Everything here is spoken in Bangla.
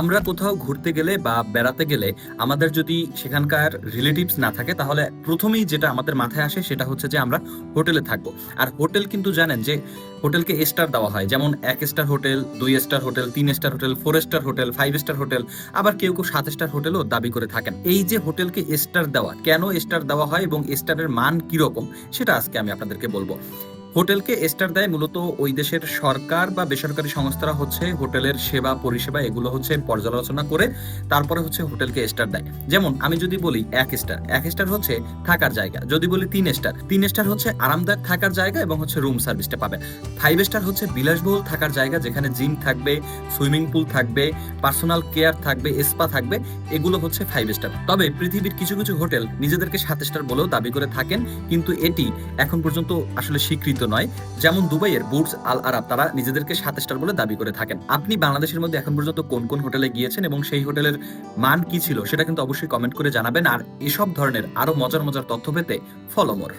আমরা কোথাও ঘুরতে গেলে বা বেড়াতে গেলে আমাদের যদি সেখানকার রিলেটিভস না থাকে, তাহলে প্রথমেই যেটা আমাদের মাথায় আসে সেটা হচ্ছে যে আমরা হোটেলে থাকব। আর হোটেল কিন্তু জানেন যে হোটেলকে স্টার দেওয়া হয়। যেমন এক স্টার হোটেল, দুই স্টার হোটেল, তিন star hotel four star hotel five star hotel, আবার কেউ কেউ সাত স্টার হোটেলও দাবি করে থাকেন। এই যে হোটেলকে স্টার দেওয়া, কেন স্টার দেওয়া হয় এবং স্টারের মান কীরকম, সেটা আজকে আমি আপনাদেরকে বলব। হোটেলকে স্টার দেয় মূলত ওই দেশের সরকার বা বেসরকারি সংস্থারা হচ্ছে হোটেলের সেবা, পরিষেবা, এগুলো হচ্ছে পর্যালোচনা করে তারপরে হচ্ছে হোটেলকে স্টার দেয়। যেমন আমি যদি বলি এক স্টার এক স্টার হচ্ছে থাকার জায়গা। যদি বলি তিন স্টার তিন স্টার হচ্ছে আরামদায়ক থাকার জায়গা এবং হচ্ছে রুম সার্ভিসটা পাবে। ফাইভ স্টার হচ্ছে বিলাসবহুল থাকার জায়গা যেখানে জিম থাকবে, সুইমিং পুল থাকবে, পার্সোনাল কেয়ার থাকবে, স্পা থাকবে, এগুলো হচ্ছে ফাইভ স্টার। তবে পৃথিবীর কিছু কিছু হোটেল নিজেদেরকে সাত স্টার বলেও দাবি করে থাকেন, কিন্তু এটি এখন পর্যন্ত আসলে স্বীকৃত নয়। যেমন দুবাইয়ের বুটস আল আরাব, তারা নিজেদেরকে সাত স্টার বলে দাবি করে থাকেন। আপনি বাংলাদেশের মধ্যে এখন পর্যন্ত কোন কোন হোটেলে গিয়েছেন এবং সেই হোটেলের মান কি ছিল, সেটা কিন্তু অবশ্যই কমেন্ট করে জানাবেন। আর এসব ধরনের আরও মজার মজার তথ্য পেতে ফলো মোর